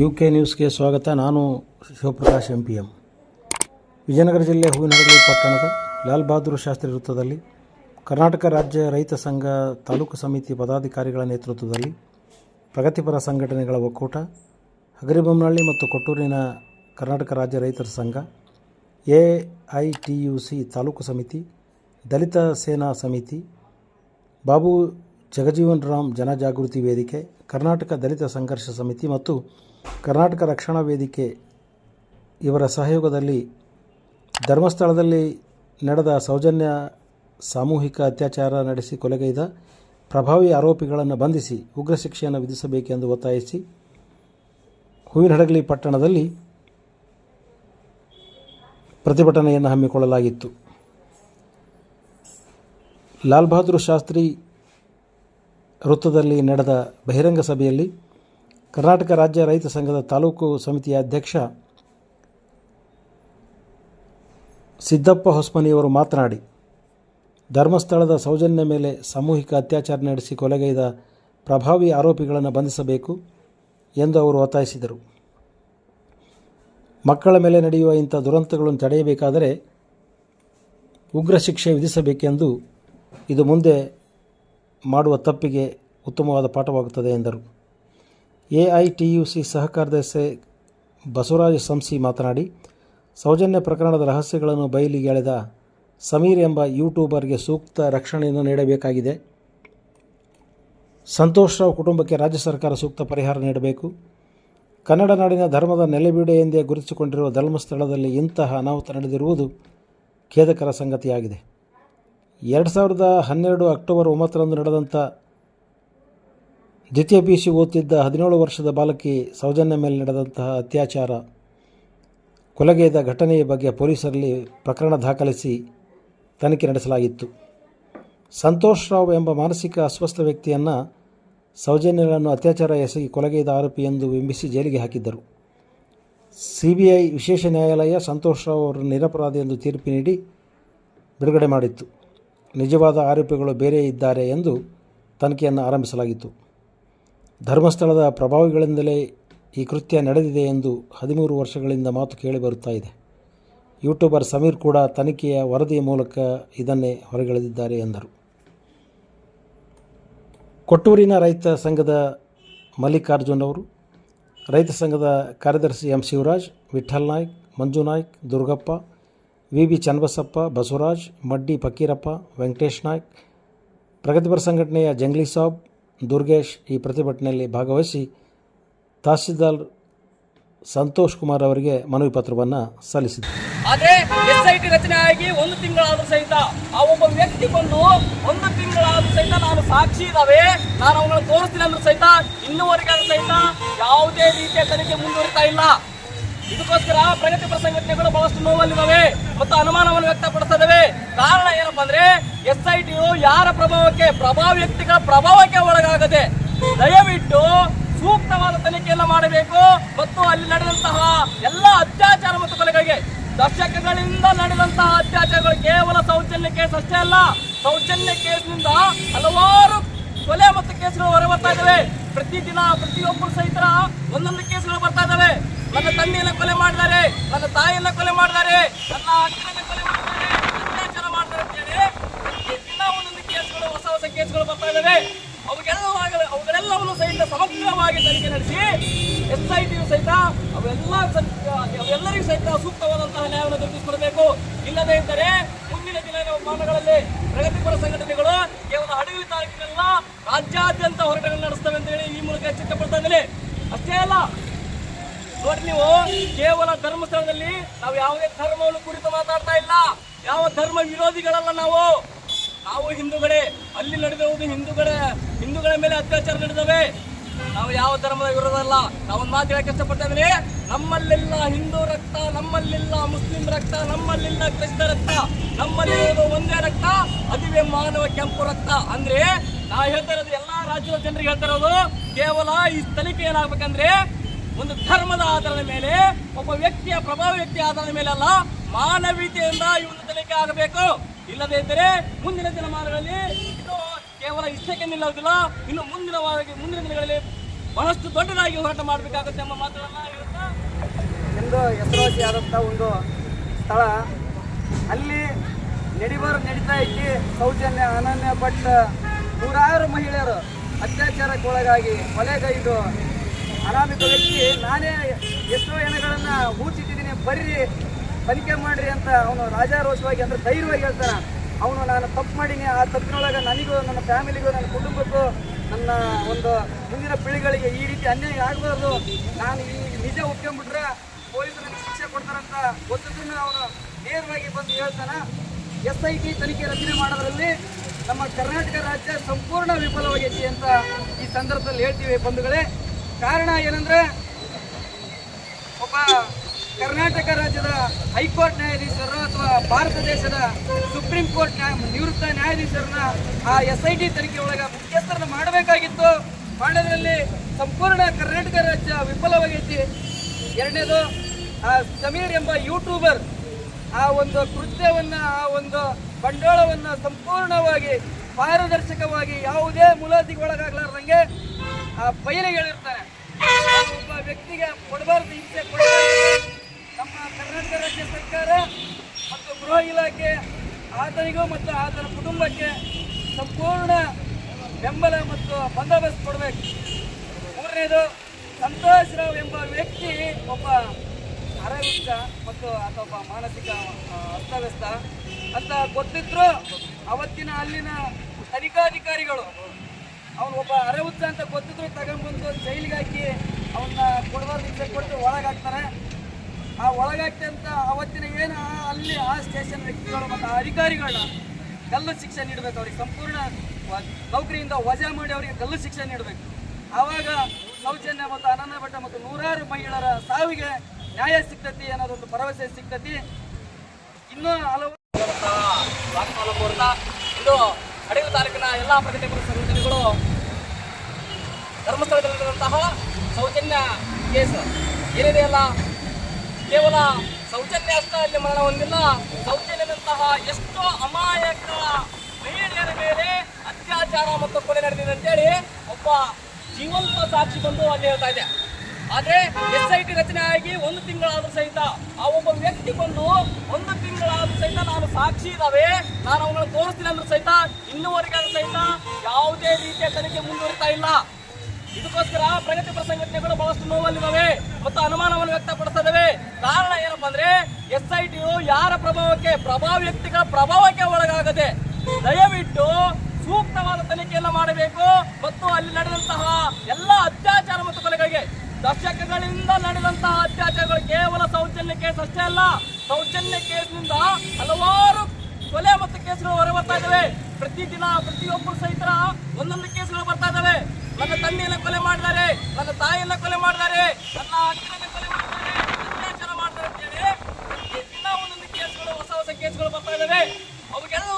U K ನ್ಯೂಸ್ಗೆ ಸ್ವಾಗತ. ನಾನು Shivaprakash M P M Vijayanagara ಜಿಲ್ಲೆ ಹೂವಿನಹಳ್ಳಿ ಪಟ್ಟಣದ ಲಾಲ್ ಬಹದ್ದೂರ್ ಶಾಸ್ತ್ರಿ ವೃತ್ತದಲ್ಲಿ, ಕರ್ನಾಟಕ ರಾಜ್ಯ ರೈತ ಸಂಘ ತಾಲೂಕು ಸಮಿತಿ ಪದಾಧಿಕಾರಿಗಳ ನೇತೃತ್ವದಲ್ಲಿ ಪ್ರಗತಿಪರ ಸಂಘಟನೆಗಳ ಒಕ್ಕೂಟ, ಹಗರಿಬೊಮ್ಮನಹಳ್ಳಿ ಮತ್ತು ಕೊಟ್ಟೂರಿನ ಕರ್ನಾಟಕ ರಾಜ್ಯ ರೈತರ ಸಂಘ, A I T U C taluk ಸಮಿತಿ, ದಲಿತ ಸೇನಾ ಸಮಿತಿ, ಬಾಬು ಜಗಜೀವನ್ ರಾಮ್ ಜನಜಾಗೃತಿ ವೇದಿಕೆ, ಕರ್ನಾಟಕ ದಲಿತ ಸಂಘರ್ಷ ಸಮಿತಿ ಮತ್ತು ಕರ್ನಾಟಕ ರಕ್ಷಣಾ ವೇದಿಕೆ ಇವರ ಸಹಯೋಗದಲ್ಲಿ ಧರ್ಮಸ್ಥಳದಲ್ಲಿ ನಡೆದ ಸೌಜನ್ಯ ಸಾಮೂಹಿಕ ಅತ್ಯಾಚಾರ ನಡೆಸಿ ಕೊಲೆಗೈದ ಪ್ರಭಾವಿ ಆರೋಪಿಗಳನ್ನು ಬಂಧಿಸಿ ಉಗ್ರ ಶಿಕ್ಷೆಯನ್ನು ವಿಧಿಸಬೇಕೆಂದು ಒತ್ತಾಯಿಸಿ ಹೂವಿನಹಡಗಲಿ ಪಟ್ಟಣದಲ್ಲಿ ಪ್ರತಿಭಟನೆಯನ್ನು ಹಮ್ಮಿಕೊಳ್ಳಲಾಗಿತ್ತು. ಲಾಲ್ ಬಹದ್ದೂರ್ ಶಾಸ್ತ್ರಿ ವೃತ್ತದಲ್ಲಿ ನಡೆದ ಬಹಿರಂಗ ಸಭೆಯಲ್ಲಿ ಕರ್ನಾಟಕ ರಾಜ್ಯ ರೈತ ಸಂಘದ ತಾಲೂಕು ಸಮಿತಿಯ ಅಧ್ಯಕ್ಷ ಸಿದ್ದಪ್ಪ ಹೊಸ್ಮನಿಯವರು ಮಾತನಾಡಿ, ಧರ್ಮಸ್ಥಳದ ಸೌಜನ್ಯ ಮೇಲೆ ಸಾಮೂಹಿಕ ಅತ್ಯಾಚಾರ ನಡೆಸಿ ಕೊಲೆಗೈದ ಪ್ರಭಾವಿ ಆರೋಪಿಗಳನ್ನು ಬಂಧಿಸಬೇಕು ಎಂದು ಅವರು ಒತ್ತಾಯಿಸಿದರು. ಮಕ್ಕಳ ಮೇಲೆ ನಡೆಯುವ ಇಂಥ ದುರಂತಗಳನ್ನು ತಡೆಯಬೇಕಾದರೆ ಉಗ್ರ ಶಿಕ್ಷೆ ವಿಧಿಸಬೇಕೆಂದು ಇದು ಮುಂದೆ ಮಾಡುವ ತಪ್ಪಿಗೆ ಉತ್ತಮವಾದ ಪಾಠವಾಗುತ್ತದೆ ಎಂದರು. A I T U C Basavaraja Samsi ಮಾತನಾಡಿ, ಸೌಜನ್ಯ ಪ್ರಕರಣದ ರಹಸ್ಯಗಳನ್ನು ಬಯಲಿಗೆ ಎಳೆದ ಸಮೀರ್ ಎಂಬ ಯೂಟ್ಯೂಬರ್ಗೆ ಸೂಕ್ತ ರಕ್ಷಣೆಯನ್ನು ನೀಡಬೇಕಾಗಿದೆ. ಸಂತೋಷ್ ರಾವ್ ಕುಟುಂಬಕ್ಕೆ ರಾಜ್ಯ ಸರ್ಕಾರ ಸೂಕ್ತ ಪರಿಹಾರ ನೀಡಬೇಕು. ಕನ್ನಡ ನಾಡಿನ ಧರ್ಮದ ನೆಲೆಬೀಡೆ ಎಂದೇ ಗುರುತಿಸಿಕೊಂಡಿರುವ ಧರ್ಮಸ್ಥಳದಲ್ಲಿ ಇಂತಹ ಅನಾಹುತ ನಡೆದಿರುವುದು ಖೇದಕರ ಸಂಗತಿಯಾಗಿದೆ. ಎರಡು ಸಾವಿರದ ಹನ್ನೆರಡು ಅಕ್ಟೋಬರ್ ಒಂಬತ್ತರಂದು ನಡೆದಂಥ ದ್ವಿತೀಯ ಪಿ ಸಿ ಓದ್ತಿದ್ದ ಹದಿನೇಳು ವರ್ಷದ ಬಾಲಕಿ ಸೌಜನ್ಯ ಮೇಲೆ ನಡೆದಂತಹ ಅತ್ಯಾಚಾರ, ಕೊಲೆಗೈದ ಘಟನೆಯ ಬಗ್ಗೆ ಪೊಲೀಸರಲ್ಲಿ ಪ್ರಕರಣ ದಾಖಲಿಸಿ ತನಿಖೆ ನಡೆಸಲಾಗಿತ್ತು. ಸಂತೋಷ್ ರಾವ್ ಎಂಬ ಮಾನಸಿಕ ಅಸ್ವಸ್ಥ ವ್ಯಕ್ತಿಯನ್ನು ಸೌಜನ್ಯರನ್ನು ಅತ್ಯಾಚಾರ ಎಸಗಿ ಕೊಲೆಗೈದ ಆರೋಪಿ ಎಂದು ಬಿಂಬಿಸಿ ಜೈಲಿಗೆ ಹಾಕಿದ್ದರು. ಸಿ ಬಿ ಐ ವಿಶೇಷ ನ್ಯಾಯಾಲಯ ಸಂತೋಷ್ ರಾವ್ ಅವರನ್ನು ನಿರಪರಾಧಿ ಎಂದು ತೀರ್ಪು ನೀಡಿ ಬಿಡುಗಡೆ ಮಾಡಿತ್ತು. ನಿಜವಾದ ಆರೋಪಿಗಳು ಬೇರೆ ಇದ್ದಾರೆ ಎಂದು ತನಿಖೆಯನ್ನು ಆರಂಭಿಸಲಾಗಿತ್ತು. ಧರ್ಮಸ್ಥಳದ ಪ್ರಭಾವಿಗಳಿಂದಲೇ ಈ ಕೃತ್ಯ ನಡೆದಿದೆ ಎಂದು ಹದಿಮೂರು ವರ್ಷಗಳಿಂದ ಮಾತು ಕೇಳಿ ಬರುತ್ತಾ ಇದೆ. ಯೂಟ್ಯೂಬರ್ ಸಮೀರ್ ಕೂಡ ತನಿಖೆಯ ವರದಿಯ ಮೂಲಕ ಇದನ್ನೇ ಹೊರಗೆಳೆದಿದ್ದಾರೆ ಎಂದರು. ಕೊಟ್ಟೂರಿನ ರೈತ ಸಂಘದ ಮಲ್ಲಿಕಾರ್ಜುನ್ ಅವರು, ರೈತ ಸಂಘದ ಕಾರ್ಯದರ್ಶಿ M Shivaraj, Vithal Naik, Manju Durgappa V B Channabasappa, Basavaraj, Maddi Fakeerappa, Venkatesh Naik, ಪ್ರಗತಿಪರ ಸಂಘಟನೆಯ ಜಂಗ್ಲಿ ಸಾಬ್, ದುರ್ಗೇಶ್ ಈ ಪ್ರತಿಭಟನೆಯಲ್ಲಿ ಭಾಗವಹಿಸಿ ತಹಸೀಲ್ದಾರ್ ಸಂತೋಷ್ ಕುಮಾರ್ ಅವರಿಗೆ ಮನವಿ ಪತ್ರವನ್ನು ಸಲ್ಲಿಸಿದರು ಆದರೆ ಎಸ್ ಐ ಟಿ ರಚನೆ ಆಗಿ ಒಂದು ತಿಂಗಳಾದರೂ ಸಹಿತ ಆ ಒಬ್ಬ ವ್ಯಕ್ತಿ ಬಂದು ಒಂದು ತಿಂಗಳಾದರೂ ಸಹಿತ ನಾನು ಸಾಕ್ಷಿ ಇದಾವೆ ನಾನು ಅವನನ್ನು ತೋರಿಸ್ತೀನಿ ಅಂದ್ರೂ ಸಹಿತ ಇನ್ನೂವರೆಗೆ ಸಹಿತ ಯಾವುದೇ ರೀತಿಯ ತನಿಖೆ ಮುಂದುವರಿತಾ ಇಲ್ಲ. ಇದಕ್ಕೋಸ್ಕರ ಪ್ರಗತಿಪರ ಸಂಘಟನೆಗಳು ಬಹಳಷ್ಟು ನೋವಲ್ಲಿದ್ದಾವೆ ಮತ್ತು ಅನುಮಾನವನ್ನು ವ್ಯಕ್ತಪಡಿಸ್ತಾ ಇದ್ದಾವೆ ಕಾರಣ ಏನಪ್ಪ ಅಂದ್ರೆ ಎಸ್ ಐ ಟಿಯು ಯಾರ ಪ್ರಭಾವಕ್ಕೆ ಪ್ರಭಾವ ವ್ಯಕ್ತಿಗಳ ಪ್ರಭಾವಕ್ಕೆ ಒಳಗಾಗದೆ ದಯವಿಟ್ಟು ಸೂಕ್ತವಾದ ತನಿಖೆಯನ್ನು ಮಾಡಬೇಕು ಮತ್ತು ಅಲ್ಲಿ ನಡೆದಂತಹ ಎಲ್ಲ ಅತ್ಯಾಚಾರ ಮತ್ತು ಕೊಲೆಗಳಿಗೆ ದಶಕಗಳಿಂದ ನಡೆದಂತಹ ಅತ್ಯಾಚಾರಗಳು ಕೇವಲ ಸೌಜನ್ಯ ಕೇಸ್ ಅಷ್ಟೇ ಅಲ್ಲ, ಸೌಜನ್ಯ ಕೇಸ್ನಿಂದ ಹಲವಾರು ಕೊಲೆ ಮತ್ತು ಕೇಸ್ಗಳು ಹೊರಬರ್ತಾ ಇದ್ದಾವೆ ಪ್ರತಿ ಪ್ರತಿದಿನ ಪ್ರತಿಯೊಬ್ಬರು ಸಹಿತ ಒಂದೊಂದು ಕೇಸ್ಗಳು ನನ್ನ ತಂದೆಯನ್ನ ಕೊಲೆ ಮಾಡಿದ್ದಾರೆ, ನನ್ನ ತಾಯಿಯನ್ನ ಕೊಲೆ ಮಾಡಿದ್ದಾರೆ, ನನ್ನ ಅಕ್ಕನ ಕೊಲೆ ಮಾಡಿದ್ದಾರೆ ಅತ್ಯಾಚಾರ ಮಾಡ್ತಾರೆ ಅಂತ ಹೇಳಿ ಪ್ರತಿದಿನ ಒಂದೊಂದು ಕೇಸ್ಗಳು, ಹೊಸ ಹೊಸ ಕೇಸ್ಗಳು ಬರ್ತಾ ಇದ್ದಾವೆ. ಅವುಗೆಲ್ಲ ಅವುಗಳೆಲ್ಲವನ್ನು ಸಹಿತ ಸಮಗ್ರವಾಗಿ ತನಿಖೆ ನಡೆಸಿ, ಎಸ್ ಐ ಟಿಯು ಸಹಿತ ಅವೆಲ್ಲ ಅವೆಲ್ಲರಿಗೂ ಸಹಿತ ಸೂಕ್ತವಾದಂತಹ ನ್ಯಾಯವನ್ನು ದೊರಕಿಸಿಕೊಡಬೇಕು ಇಲ್ಲದೇ ಇದ್ದರೆ ಮುಂದಿನ ದಿನಮಾನಗಳಲ್ಲಿ ಪ್ರಗತಿಪರ ಸಂಘಟನೆಗಳು ಕೇವಲ ಹಡಗಲಿ ತಾಲೂಕಿನೆಲ್ಲ ರಾಜ್ಯಾದ್ಯಂತ ಹೋರಾಟಗಳನ್ನು ನಡೆಸ್ತವೆ ಅಂತ ಹೇಳಿ ಈ ಮೂಲಕ ಎಚ್ಚರಿಕೆ ಇದ್ದೇನೆ. ಅಷ್ಟೇ ಅಲ್ಲ ನೋಡಿ ನೀವು, ಕೇವಲ ಧರ್ಮಸ್ಥಳದಲ್ಲಿ ನಾವು ಯಾವುದೇ ಧರ್ಮವನ್ನು ಕುರಿತು ಮಾತಾಡ್ತಾ ಇಲ್ಲ. ಯಾವ ಧರ್ಮ ವಿರೋಧಿಗಳಲ್ಲ ನಾವು. ನಾವು ಹಿಂದೂಗಳೇ, ಅಲ್ಲಿ ನಡೆದಿರುವುದು ಹಿಂದೂಗಳ ಹಿಂದೂಗಳ ಮೇಲೆ ಅತ್ಯಾಚಾರ ನಡೆದವೆ. ನಾವು ಯಾವ ಧರ್ಮದ ವಿರೋಧ ಅಲ್ಲ. ನಾವೊಂದು ಮಾತು ಹೇಳಕ್ಕೆ ಇಷ್ಟಪಡ್ತಾ ಇದ್ದೀನಿ ನಮ್ಮಲ್ಲೆಲ್ಲ ಹಿಂದೂ ರಕ್ತ, ನಮ್ಮಲ್ಲಿಲ್ಲ ಮುಸ್ಲಿಂ ರಕ್ತ, ನಮ್ಮಲ್ಲಿಲ್ಲ ಕ್ರಿಸ್ತ ರಕ್ತ ನಮ್ಮಲ್ಲಿರೋದು ಒಂದೇ ರಕ್ತ, ಅದುವೇ ಮಾನವ ಕೆಂಪು ರಕ್ತ. ಅಂದ್ರೆ ನಾ ಹೇಳ್ತಾ ಇರೋದು ಎಲ್ಲಾ ರಾಜ್ಯದ ಜನರಿಗೆ ಹೇಳ್ತಾ ಇರೋದು, ಕೇವಲ ಈ ತನಿಖೆ ಏನಾಗ್ಬೇಕಂದ್ರೆ ಒಂದು ಧರ್ಮದ ಆಧಾರದ ಮೇಲೆ, ಒಬ್ಬ ವ್ಯಕ್ತಿಯ ಪ್ರಭಾವ ವ್ಯಕ್ತಿ ಆಧಾರದ ಮೇಲೆ ಅಲ್ಲ ಮಾನವೀಯತೆಯಿಂದ ಒಂದು ತನಿಖೆ ಆಗಬೇಕು. ಇಲ್ಲದೇ ಇದ್ದರೆ ಮುಂದಿನ ದಿನಮಾನಗಳಲ್ಲಿ ಇದು ಕೇವಲ ಇಷ್ಟಕ್ಕೆ ನಿಲ್ಲೋದಿಲ್ಲ ಇನ್ನು ಮುಂದಿನ ಮುಂದಿನ ದಿನಗಳಲ್ಲಿ ಬಹಳಷ್ಟು ದೊಡ್ಡದಾಗಿ ಹೋರಾಟ ಮಾಡಬೇಕಾಗುತ್ತೆ ಎಂಬ ಮಾತುಗಳನ್ನ ಹೇಳ್ತಾ ಎಂದು ಹೆಸರುವಾಸಿಯಾದಂಥ ಒಂದು ಸ್ಥಳ. ಅಲ್ಲಿ ನಡಿಬಾರ ನಡೀತಾ ಇದ್ದು ಸೌಜನ್ಯ, ಅನನ್ಯ, ಭಟ್ ನೂರಾರು ಮಹಿಳೆಯರು ಅತ್ಯಾಚಾರಕ್ಕೊಳಗಾಗಿ ಕೊಲೆಗೈದು ಅನಾಮಿಕ ವ್ಯಕ್ತಿ ನಾನೇ ಎಷ್ಟೋ ಹೆಣಗಳನ್ನು ಹೂಚಿಟ್ಟಿದ್ದೀನಿ ಬರ್ರಿ, ತನಿಖೆ ಮಾಡ್ರಿ ಅಂತ ಅವನು ರಾಜಾರೋಷವಾಗಿ ಅಂದ್ರೆ ಧೈರ್ಯವಾಗಿ ಹೇಳ್ತಾನೆ. ಅವನು ನಾನು ತಪ್ಪು ಮಾಡೀನಿ. ಆ ತಪ್ಪಿನೊಳಗೆ ನನಗೂ, ನನ್ನ ಫ್ಯಾಮಿಲಿಗೂ, ನನ್ನ ಕುಟುಂಬಕ್ಕೂ ನನ್ನ ಒಂದು ಮುಂದಿನ ಪೀಳಿಗೆಗಳಿಗೆ ಈ ರೀತಿ ಅನ್ಯಾಯ ಆಗಬಾರ್ದು. ನಾನು ಈ ನಿಜ ಒಪ್ಕೊಂಡ್ಬಿಟ್ರೆ ಪೊಲೀಸರು ಶಿಕ್ಷೆ ಕೊಡ್ತಾರಂತ ಗೊತ್ತಿದ್ದನ್ನು ಅವನು ನೇರವಾಗಿ ಬಂದು ಹೇಳ್ತಾನೆ. ಎಸ್ ಐ ಟಿ ತನಿಖೆ ರಚನೆ ಮಾಡೋದ್ರಲ್ಲಿ ನಮ್ಮ ಕರ್ನಾಟಕ ರಾಜ್ಯ ಸಂಪೂರ್ಣ ವಿಫಲವಾಗೈತಿ ಅಂತ ಈ ಸಂದರ್ಭದಲ್ಲಿ ಹೇಳ್ತೀವಿ ಬಂಧುಗಳೇ. ಕಾರಣ ಏನಂದ್ರೆ, ಒಬ್ಬ ಕರ್ನಾಟಕ ರಾಜ್ಯದ ಹೈಕೋರ್ಟ್ ನ್ಯಾಯಾಧೀಶರು ಅಥವಾ ಭಾರತ ದೇಶದ ಸುಪ್ರೀಂ ಕೋರ್ಟ್ ನಿವೃತ್ತ ನ್ಯಾಯಾಧೀಶರನ್ನ ಆ ಎಸ್ ಐ ಟಿ ತನಿಖೆ ಒಳಗೆ ಮುಖ್ಯಸ್ಥರನ್ನ ಮಾಡಬೇಕಾಗಿತ್ತು. ಮಾಡೋದ್ರಲ್ಲಿ ಸಂಪೂರ್ಣ ಕರ್ನಾಟಕ ರಾಜ್ಯ ವಿಫಲವಾಗೈತಿ. ಎರಡನೇದು, ಆ ಸಮೀರ್ ಎಂಬ ಯೂಟ್ಯೂಬರ್ ಆ ಒಂದು ಕೃತ್ಯವನ್ನ, ಆ ಒಂದು ಬಂಡವಾಳವನ್ನ ಸಂಪೂರ್ಣವಾಗಿ ಪಾರದರ್ಶಕವಾಗಿ ಯಾವುದೇ ಮುಲಾಜಿಗೆ ಒಳಗಾಗಲಾರ್ದಂಗೆ ಆ ಬಯಲಿಗೆ ಹೇಳಿರ್ತಾನೆ. ಆ ಒಬ್ಬ ವ್ಯಕ್ತಿಗೆ ಕೊಡಬಾರ್ದು ಹಿಂಸೆ ಕೊಡಬಾರ್ದು. ನಮ್ಮ ಕರ್ನಾಟಕ ರಾಜ್ಯ ಸರ್ಕಾರ ಮತ್ತು ಗೃಹ ಇಲಾಖೆ, ಆತನಿಗೂ ಮತ್ತು ಆತನ ಕುಟುಂಬಕ್ಕೆ ಸಂಪೂರ್ಣ ಬೆಂಬಲ ಮತ್ತು ಬಂದೋಬಸ್ತ್ ಕೊಡಬೇಕು. ಮೂರನೇದು, ಸಂತೋಷ್ ರಾವ್ ಎಂಬ ವ್ಯಕ್ತಿ ಒಬ್ಬ ಅರವಿಂದ ಮತ್ತು ಒಬ್ಬ ಮಾನಸಿಕ ಅಸ್ತವ್ಯಸ್ತ. ಅಂತ ಗೊತ್ತಿದ್ರು ಅವತ್ತಿನ ಅಲ್ಲಿನ ತನಿಖಾಧಿಕಾರಿಗಳು, ಅವನು ಒಬ್ಬ ಅರಹುಚ್ಚ ಅಂತ ಗೊತ್ತಿದ್ರು ತಗೊಂಡ್ಬಂದು ಜೈಲಿಗೆ ಹಾಕಿ ಅವನ್ನ ಕೊಡಬಾರ್ದು ಹಿಂಸೆ ಕೊಟ್ಟು ಒಳಗಾಗ್ತಾರೆ ಆ ಒಳಗಾಗ್ತಂತ ಅಂತ ಅವತ್ತಿನ ಏನು ಅಲ್ಲಿ ಆ ಸ್ಟೇಷನ್ ವ್ಯಕ್ತಿಗಳು ಮತ್ತು ಅಧಿಕಾರಿಗಳನ್ನ ಗಲ್ಲು ಶಿಕ್ಷೆ ನೀಡಬೇಕು. ಅವ್ರಿಗೆ ಸಂಪೂರ್ಣ ನೌಕರಿಯಿಂದ ವಜಾ ಮಾಡಿ ಅವರಿಗೆ ಗಲ್ಲು ಶಿಕ್ಷೆ ನೀಡಬೇಕು. ಆವಾಗ ಸೌಜನ್ಯ ಮತ್ತು ಅನನ್ಯ ಭಟ್ಟ ಮತ್ತು ನೂರಾರು ಮಹಿಳೆಯರ ಸಾವಿಗೆ ನ್ಯಾಯ ಸಿಗ್ತತಿ ಅನ್ನೋದೊಂದು ಭರವಸೆ ಸಿಗ್ತತಿ. ಇನ್ನೂ ಹಲವು ಇದು ಹಡಗು ತಾಲೂಕಿನ ಎಲ್ಲ ಪ್ರಗತಿಪರ ಸಂಘಟನೆಗಳು ಧರ್ಮಸ್ಥಳದಲ್ಲಿರುವಂತಹ ಸೌಜನ್ಯ ಕೇಸ್ ಏನಿದೆಯಲ್ಲ ಕೇವಲ ಸೌಜನ್ಯ ಅಷ್ಟೇ ಅಲ್ಲಿ ಮರಣ ಹೊಂದಿಲ್ಲ. ಸೌಜನ್ಯದಂತಹ ಎಷ್ಟೋ ಅಮಾಯಕ ಮಹಿಳೆಯರ ಮೇಲೆ ಅತ್ಯಾಚಾರ ಮತ್ತು ಕೊಲೆ ನಡೆದಿದೆ ಅಂತೇಳಿ ಒಬ್ಬ ಜೀವಂತ ಸಾಕ್ಷಿ ಬಂದು ಅಲ್ಲಿ ಹೇಳ್ತಾ ಇದೆ. ಆದರೆ ಎಸ್ ಐ ಟಿ ರಚನೆ ಆಗಿ ಒಂದು ತಿಂಗಳಾದ್ರೂ ಸಹಿತ ಆ ಒಬ್ಬ ವ್ಯಕ್ತಿ ಬಂದು ಒಂದು ತಿಂಗಳಾದ್ರೂ ಸಹಿತ ನಾನು ಸಾಕ್ಷಿ ಇದ್ದಾವೆ, ನಾನು ಅವಗಳನ್ನು ತೋರಿಸ್ತೀನಿ ಅಂದ್ರೂ ಸಹಿತ ಇನ್ನೂವರೆಗೆ ಸಹಿತ ಯಾವುದೇ ರೀತಿಯ ತನಿಖೆ ಮುಂದುವರಿತಾ ಇಲ್ಲ. ಇದಕ್ಕೋಸ್ಕರ ಪ್ರಗತಿಪರ ಸಂಘಟನೆಗಳು ಬಹಳಷ್ಟು ನೋವಲ್ಲಿದ್ದಾವೆ ಮತ್ತು ಅನುಮಾನವನ್ನು ವ್ಯಕ್ತಪಡಿಸಿದವೆ. ಇದ್ದಾವೆ ಕಾರಣ ಏನಪ್ಪಾ ಅಂದ್ರೆ ಎಸ್ ಐ ಟಿಯು ಯಾರ ಪ್ರಭಾವಕ್ಕೆ, ಪ್ರಭಾವ ವ್ಯಕ್ತಿಗಳ ಪ್ರಭಾವಕ್ಕೆ ಒಳಗಾಗದೆ ದಯವಿಟ್ಟು ಸೂಕ್ತವಾದ ತನಿಖೆಯನ್ನು ಮಾಡಬೇಕು ಮತ್ತು ಅಲ್ಲಿ ನಡೆದಂತಹ ಎಲ್ಲ ಅತ್ಯಾಚಾರ ಮತ್ತು ಕೊಲೆಗಳಿಗೆ ದಶಕಗಳಿಂದ ನಡೆದಂತಹ ಅತ್ಯಾಚಾರಗಳು ಕೇವಲ ಸೌಜನ್ಯ ಕೇಸ್ ಅಷ್ಟೇ ಅಲ್ಲ, ಸೌಜನ್ಯ ಕೇಸ್ನಿಂದ ಹಲವಾರು ಕೊಲೆ ಮತ್ತು ಕೇಸ್ಗಳು ಹೊರ ಬರ್ತಾ ಪ್ರತಿ ಪ್ರತಿದಿನ ಪ್ರತಿಯೊಬ್ಬರು ಸಹಿತ ಒಂದೊಂದು ಕೇಸ್ಗಳು ಬರ್ತಾ ಇದಾವೆ ನನ್ನ ತಂದೆಯನ್ನ ಕೊಲೆ ಮಾಡಿದ್ದಾರೆ, ನನ್ನ ತಾಯಿಯನ್ನ ಕೊಲೆ ಮಾಡಿದ್ದಾರೆ, ನನ್ನ ಅಕ್ಕನನ್ನ ಕೊಲೆ ಮಾಡಿದ್ದಾರೆ ಅತ್ಯಾಚಾರ ಮಾಡ್ತಾರೆ ಅಂತ ಹೇಳಿ ಪ್ರತಿದಿನ ಒಂದೊಂದು ಕೇಸ್ಗಳು, ಹೊಸ ಹೊಸ ಕೇಸ್ಗಳು ಬರ್ತಾ ಇದಾವೆ ಅವುಗೆಲ್ಲ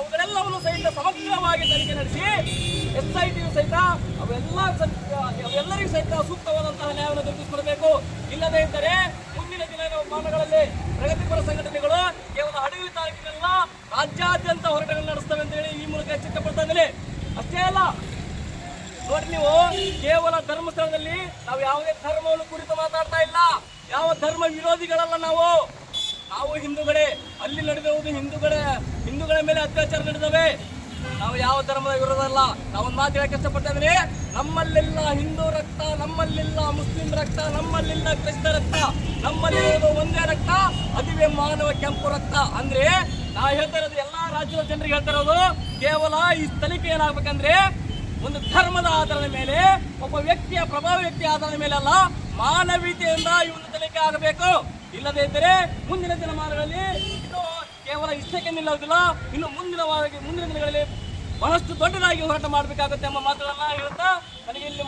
ಅವುಗಳೆಲ್ಲವನ್ನು ಸಹಿತ ಸಮಗ್ರವಾಗಿ ತನಿಖೆ ನಡೆಸಿ, ಎಸ್ ಐ ಟಿಯು ಸಹಿತ ಅವೆಲ್ಲ ಅವೆಲ್ಲರಿಗೂ ಸಹಿತ ಸೂಕ್ತವಾದಂತಹ ನ್ಯಾಯವನ್ನು ದೊರಕಿಸಿಕೊಡಬೇಕು ಇಲ್ಲದೇ ಇದ್ದರೆ ಮುಂದಿನ ದಿನಮಾನಗಳಲ್ಲಿ ಪ್ರಗತಿಪರ ಸಂಘಟನೆಗಳು ಕೇವಲ ಅಡವಿ ತಾಲೂಕಿನೆಲ್ಲ, ರಾಜ್ಯಾದ್ಯಂತ ಹೋರಾಟಗಳನ್ನು ನಡೆಸ್ತವೆ ಅಂತ ಹೇಳಿ ಈ ಮೂಲಕ ಎಚ್ಚರಿಕೆ ಅಷ್ಟೇ ಅಲ್ಲ ನೋಡಿ ನೀವು, ಕೇವಲ ಧರ್ಮಸ್ಥಳದಲ್ಲಿ ನಾವು ಯಾವುದೇ ಧರ್ಮವನ್ನು ಕುರಿತು ಮಾತಾಡ್ತಾ ಇಲ್ಲ. ಯಾವ ಧರ್ಮ ವಿರೋಧಿಗಳಲ್ಲ ನಾವು. ನಾವು ಹಿಂದೂಗಳೇ, ಅಲ್ಲಿ ನಡೆದಿರುವುದು ಹಿಂದೂಗಳ ಹಿಂದೂಗಳ ಮೇಲೆ ಅತ್ಯಾಚಾರ ನಡೆದವೆ. ನಾವು ಯಾವ ಧರ್ಮದ ವಿರೋಧ ಅಲ್ಲ ನಾವೊಂದು ಮಾತು ಹೇಳಕ್ಕೆ ಇಷ್ಟಪಡ್ತಾ ಇದ್ದೀನಿ. ನಮ್ಮಲ್ಲೆಲ್ಲ ಹಿಂದೂ ರಕ್ತ, ನಮ್ಮಲ್ಲಿಲ್ಲ ಮುಸ್ಲಿಂ ರಕ್ತ, ನಮ್ಮಲ್ಲಿಲ್ಲ ಕ್ರಿಸ್ತ ರಕ್ತ ನಮ್ಮಲ್ಲಿರೋದು ಒಂದೇ ರಕ್ತ, ಅದುವೇ ಮಾನವ ಕೆಂಪು ರಕ್ತ. ಅಂದ್ರೆ ನಾ ಹೇಳ್ತಾ ಇರೋದು ಎಲ್ಲಾ ರಾಜ್ಯದ ಜನರಿಗೆ ಹೇಳ್ತಾ ಇರೋದು, ಕೇವಲ ಈ ತನಿಖೆ ಏನಾಗ್ಬೇಕಂದ್ರೆ ಒಂದು ಧರ್ಮದ ಆಧಾರದ ಮೇಲೆ, ಒಬ್ಬ ವ್ಯಕ್ತಿಯ ಪ್ರಭಾವ ವ್ಯಕ್ತಿಯ ಆಧಾರದ ಮೇಲೆ ಅಲ್ಲ ಮಾನವೀಯತೆಯಿಂದ ಇವನು ತನಿಖೆ ಆಗಬೇಕು. ಇಲ್ಲದೇ ಇದ್ದರೆ ಮುಂದಿನ ದಿನಮಾನಗಳಲ್ಲಿ ಇನ್ನು ಕೇವಲ ಇಷ್ಟಕ್ಕೆ ನಿಲ್ಲೋದಿಲ್ಲ ಇನ್ನು ಮುಂದಿನ ಮುಂದಿನ ದಿನಗಳಲ್ಲಿ ಬಹಳಷ್ಟು ದೊಡ್ಡದಾಗಿ ಹೋರಾಟ ಮಾಡಬೇಕಾಗುತ್ತೆ ಎಂಬ ಮಾತುಗಳನ್ನ ಹೇಳುತ್ತಾ, ನನಗೆ ಇಲ್ಲಿ